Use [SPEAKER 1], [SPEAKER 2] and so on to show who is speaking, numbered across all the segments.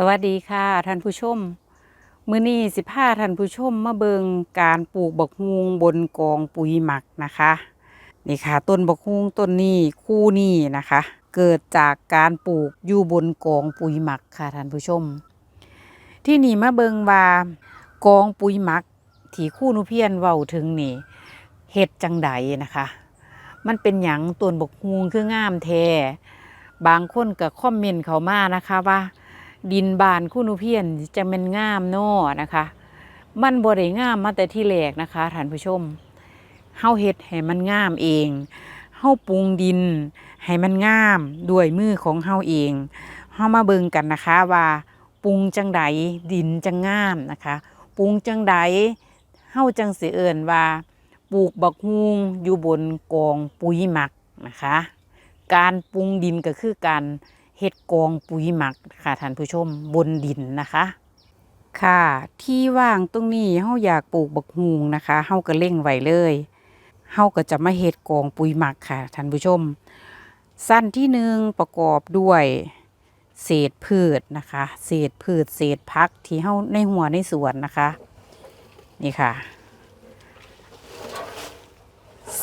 [SPEAKER 1] สวัสดีค่ะท่านผู้ชม มื้อนี้สิพาท่านผู้ชมมาเบิงการปลูกบักฮุงบนกองปุ๋ยหมักนะคะ นี่ค่ะ ต้นบักฮุงต้นนี้คู่นี้นะคะ เกิดจากการปลูกอยู่บนกองปุ๋ยหมักค่ะท่านผู้ชม ที่นี่มาเบิงว่ากองปุ๋ยหมัก ที่คู่นุเพียนเว้าถึงนี่เฮ็ดจังใดนะคะ มันเป็นหยังต้นบักฮุงคืองามแท้บางคนก็คอมเมนต์เขามานะคะว่า ดินบานคู่นุเพียนจะเป็นงามเนอนะคะ มันบ่ได้งามมาแต่ที่แรกนะคะท่านผู้ชมเฮาเฮ็ดให้มันงามเองเฮาปรุงดินให้มันงามด้วยมือของเฮาเองเฮามาเบิ่งกันนะคะว่าปรุงจังใดดินจังงามนะคะปรุงจังใดเฮาจังสิเอิ้นว่าปลูกบักฮุงอยู่บนกองปุ๋ยหมักนะคะ การปรุงดินก็คือการ เฮ็ดกองปุ๋ยหมักค่ะท่านผู้ชมบนดินนะคะ ค่ะที่ว่างตรงนี้เฮาอยากปลูกบักฮุงนะคะเฮาก็เล่งไว้เลยเฮาก็จะมาเฮ็ดกองปุ๋ยหมักค่ะท่านผู้ชม สั้นที่หนึ่งประกอบด้วยเศษพืชนะคะ เศษพืชเศษพักที่เฮาในหัวในสวนนะคะ นี่ค่ะ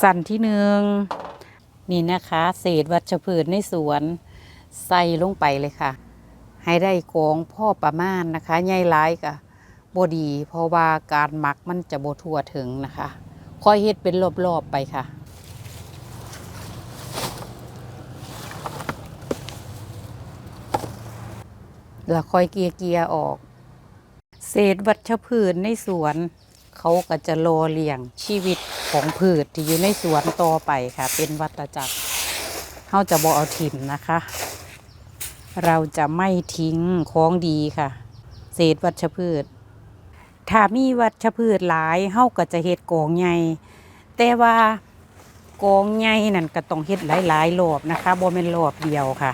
[SPEAKER 1] สั้นที่หนึ่งนี่นะคะ เศษวัชพืชในสวน ใส่ลงไปเลยค่ะ ให้ได้กองพ่อประมาณนะคะใหญ่หลายกะบดี เพราะว่าการหมักมันจะบทั่วถึงนะคะค่อยเฮ็ดเป็นรอบๆไปค่ะแล้วค่อยเกียร์เกียออก เศษวัชพืชในสวน เขาก็จะรอเลี้ยงชีวิตของพืชที่อยู่ในสวนต่อไปค่ะ เป็นวัฏจักรเขาจะบอเอาถิ่มนะคะ เราจะไม่ทิ้งของดีค่ะ เศษวัชพืช ถ้ามีวัชพืชหลายเฮาก็จะเฮ็ดกองใหญ่แต่ว่ากองใหญ่นั่นก็ต้องเฮ็ดหลายๆรอบนะคะบ่แม่นรอบเดียวค่ะ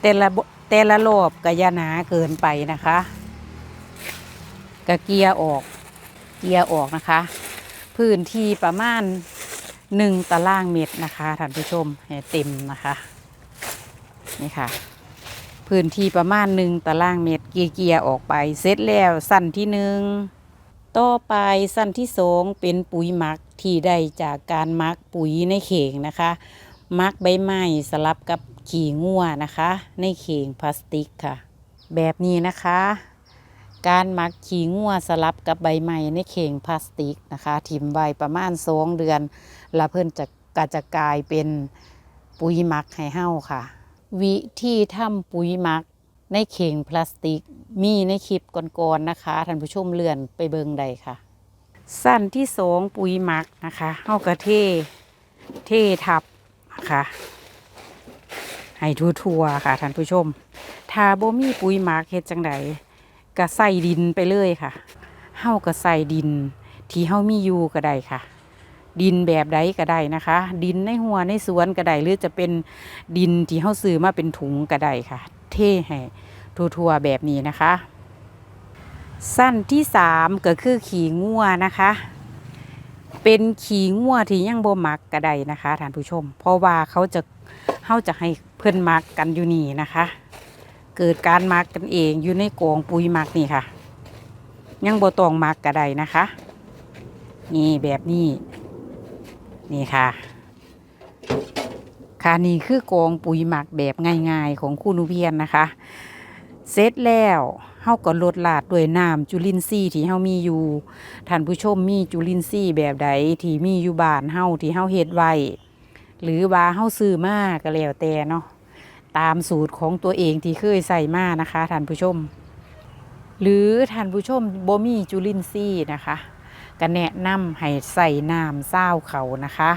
[SPEAKER 1] แต่ละแต่ละรอบก็อย่าหนาเกินไปนะคะก็เกียร์ออกเกียร์ออกนะคะ พื้นที่ประมาณหนึ่งตารางเมตรนะคะท่านผู้ชมให้เต็มนะคะ นี่ค่ะ พื้นที่ประมาณหนึ่งตารางเมตรเกียร์เกียออกไป เสร็จแล้วสั้นที่หนึ่งต่อไปสั้นที่สองเป็นปุ๋ยหมักที่ได้จากการหมักปุ๋ยในเข่งนะคะหมักใบไม้สลับกับขี่งัวนะคะ ในเข่งพลาสติกค่ะ แบบนี้นะคะ การหมักขี้งัวสลับกับใบไม้ในเข่งพลาสติกนะคะถิ่มไว้ประมาณสองเดือน แล้วเพิ่นจะกระจะกลายเป็นปุ๋ยหมักให้เฮาค่ะ วิธีทำปุ๋ยหมักในเข่งพลาสติก มีในคลิปก่อนๆนะคะท่านผู้ชมเลื่อนไปเบิงใดค่ะ สั้นที่สองปุ๋ยหมักนะคะเฮากระเทเททับนะคะให้ทั่วๆค่ะท่านผู้ชม ถ้าบ่มีปุ๋ยหมักเฮ็ดจังไดก็ใส่ดินไปเลยค่ะเฮาก็ใส่ดิน ที่เฮามีอยู่ก็ได้ค่ะ ดินแบบใดก็ได้นะคะ ดินในหัวในสวนก็ได้หรือจะเป็นดินที่เฮาซื้อมาเป็นถุงก็ได้ค่ะ เทให้ทั่วๆแบบนี้นะคะ สั้นที่สามก็คือขี่งัวนะคะ เป็นขี่งัวที่ยังบ่มักก็ได้นะคะท่านผู้ชม เพราะว่าเขาจะเฮาจะให้เพื่อนมักกันอยู่นี่นะคะ เกิดการมักกันเองอยู่ในกองปุ๋ยมักนี่ค่ะ ยังบ่ตองมักก็ได้นะคะ นี่แบบนี้ นี่ค่ะ ค่ะนี่คือกองปุ๋ยหมักแบบง่ายๆ ของคู่นุเพียนนะคะ เสร็จแล้วเฮาก็ลดลาดด้วยน้ำจุลินทรีย์ที่เฮามีอยู่ท่านผู้ชมมีจุลินทรีย์แบบใดที่มีอยู่บ้านเฮาที่เฮาเฮ็ดไว้ หรือว่าเฮาซื้อมาก็แล้วแต่เนาะตามสูตรของตัวเองที่เคยใส่มานะคะท่านผู้ชม หรือท่านผู้ชมบ่มีจุลินทรีย์นะคะ ก็แนะนำให้ใส่น้ำเศร้าเขานะคะ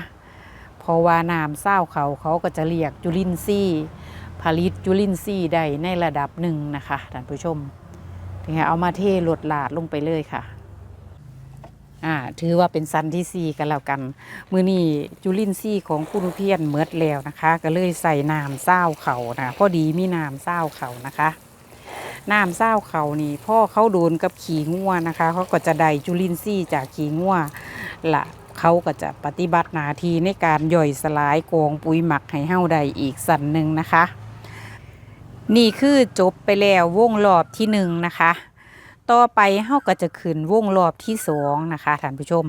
[SPEAKER 1] เพราะว่าน้ำเศร้าเขาเขาก็จะเรียกจุลินทรีย์ผลิตจุลินทรีย์ได้ในระดับหนึ่งนะคะท่านผู้ชมถึงเอามาเทลดลาดลงไปเลยค่ะอ่าถือว่าเป็นซันที่สี่กันแล้วกัน มือนี้จุลินทรีย์ของคุณเพียนเมิดแล้วนะคะ ก็เลยใส่น้ำเศร้าเขานะพอดีมีน้ำเศร้าเขานะคะ น้ำเศร้าเขานี่พ่อเขาโดนกับขี่งัวนะคะ เขาก็จะได้จุลินทรีย์จากขี่งัวละเขาก็จะปฏิบัติหน้าที่ในการย่อยสลายกองปุ๋ยหมักให้เฮาได้อีกสันหนึ่งนะคะ นี่คือจบไปแล้ววงรอบที่หนึ่งนะคะ ต่อไปเฮาก็จะขึ้นวงรอบที่สองนะคะท่านผู้ชม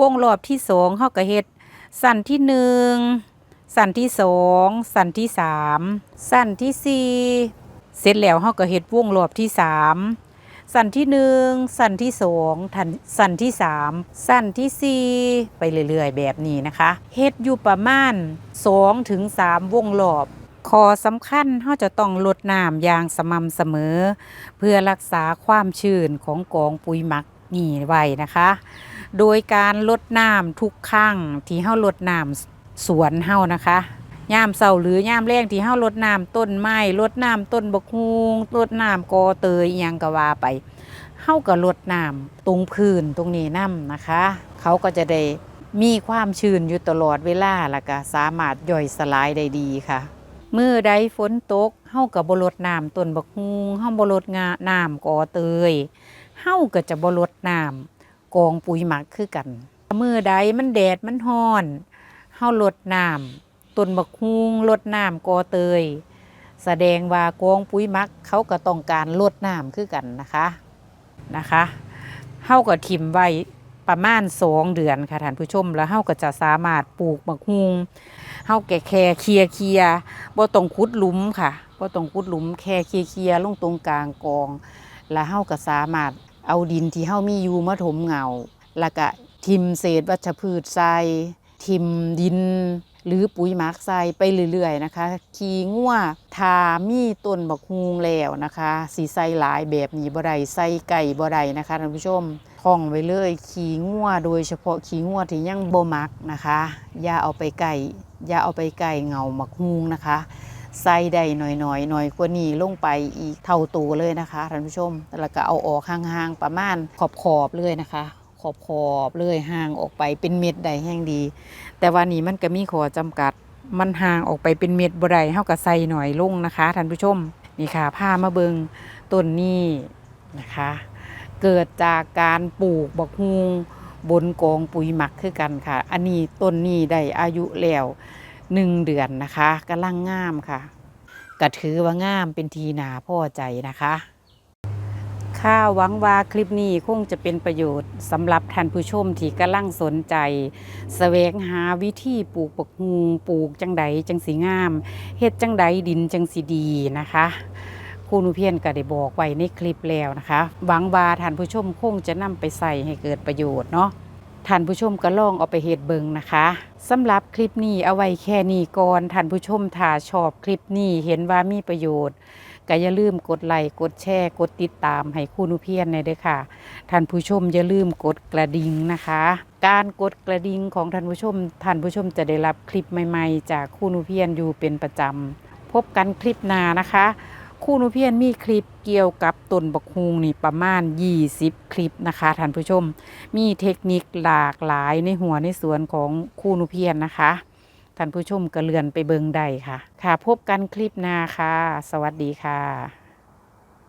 [SPEAKER 1] วงรอบที่สองเฮาก็เฮ็ดสั้นที่หนึ่งสั้นที่สองสั้นที่สามสั้นที่สี่ เสร็จแล้วเฮาก็เฮ็ดวงรอบที่สามสั้นที่หนึ่งสั้นที่สองทันสั้นที่สามสั้นที่สี่ไปเรื่อยๆ แบบนี้นะคะเฮ็ดอยู่ประมาณสองถึงสามวงรอบขอสำคัญเฮาจะต้องลดน้ำอย่างสม่ำเสมอ เพื่อรักษาความชื้นของกองปุ๋ยหมักนี่ไว้นะคะ โดยการลดน้ำทุกครั้งที่เฮาลดน้ำสวนเฮานะคะ ยามเสาหรือยามแรงที่เฮาลดน้ำต้นไม้ลดน้ำต้นบกฮุงลดน้ำกอเตยยังก็ว่าไปเฮาก็ลดน้ำตรงพื้นตรงนี้นํนะคะ เขาก็จะได้มีความชื้นอยู่ตลอดเวลาแล้วก็สามารถย่อยสลายได้ดีค่ะเมื่อใดฝนตกเฮากับบรดน้ำต้นบักฮุงเฮาบรดงาน้ำกอเตยเฮาก็จะบรดน้ำกองปุ๋ยหมักคือกันเมื่อใดมันแดดมันฮ้อนเฮาลดน้ำ ต้นบักฮุงลดน้ำกอเตย แสดงว่ากองปุ๋ยมักเขาก็ต้องการลดน้ำคือกันนะคะนะคะเฮาก็ทิมไว้ประมาณสองเดือนค่ะท่านผู้ชม แล้วเฮาก็จะสามารถปลูกบักฮุงเฮาแก่แค่เคลียเคลียร์บ่ต้องขุดหลุมค่ะบ่ต้องขุดหลุมแค่เคลียร์ๆลงตรงกลางกอง แล้วเฮาก็สามารถเอาดินที่เฮามีอยู่มาถมเงาแล้วก็ทิมเศษวัชพืชใส่ทิมดิน หรือปุ๋ยหมักใส่ไปเรื่อยๆนะคะขี้งัวทามีต้นบักฮุงแล้วนะคะสีใส่หลายแบบนี้บ่ได้ใส่ไก่บ่ได้นะคะท่านผู้ชมท่องไว้เลยขี้งัวโดยเฉพาะขี้งัวที่ยังบ่มักนะคะ อย่าเอาไปไก่อย่าเอาไปไก่เงาหมักฮุงนะคะใส่ได้หน่อยๆหน่อยกว่านี้ลงไปอีกเท่าตัวเลยนะคะท่านผู้ชม แล้วก็เอาออกห่างๆประมาณขอบๆเลยนะคะ ขอบๆเลยห่างออกไปเป็นเม็ดได้แห้งดี แต่ว่านี้มันก็มีข้อจำกัด มันห่างออกไปเป็นเม็ดบ่ได้เฮาก็ใส่หน่อยลงนะคะท่านผู้ชมนี่ค่ะพามาเบิงต้นนี้นะคะ เกิดจากการปลูกบักฮุงบนกองปุ๋ยหมักคือกันค่ะ อันนี้ต้นนี้ได้อายุแล้วหนึ่งเดือนนะคะกำลังงามค่ะก็ถือว่างามเป็นทีนาพ่อใจนะคะ ข้าหวังว่าคลิปนี้คงจะเป็นประโยชน์สำหรับท่านผู้ชมที่กำลังสนใจแสวงหาวิธีปลูกบักฮุงปลูกจังใดจังสีงามเฮ็ดจังใดดินจังสีดีนะคะครูนุเพียนก็ได้บอกไว้ในคลิปแล้วนะคะหวังว่าท่านผู้ชมคงจะนำไปใส่ให้เกิดประโยชน์เนาะท่านผู้ชมก็ลองเอาไปเฮ็ดเบิงนะคะสำหรับคลิปนี้เอาไว้แค่นี้ก่อนท่านผู้ชมถ้าชอบคลิปนี้เห็นว่ามีประโยชน์ ก็อย่าลืมกดไลค์กดแชร์กดติดตามให้ครูหนุเพียนในเด้อค่ะ ท่านผู้ชมอย่าลืมกดกระดิ่งนะคะ การกดกระดิ่งของท่านผู้ชม ท่านผู้ชมจะได้รับคลิปใหม่ ๆ จากครูหนุเพียนอยู่เป็นประจำพบกันคลิปหน้านะคะคู่นุเพียนมีคลิปเกี่ยวกับต้นบักฮุงนี่ประมาณ 20 คลิปนะคะท่านผู้ชม มีเทคนิคหลากหลายในหัวในสวนของคู่นุเพียนนะคะ ท่านผู้ชมก็เลื่อนไปเบิงได้ค่ะ ค่ะพบกันคลิปหน้าค่ะ สวัสดีค่ะ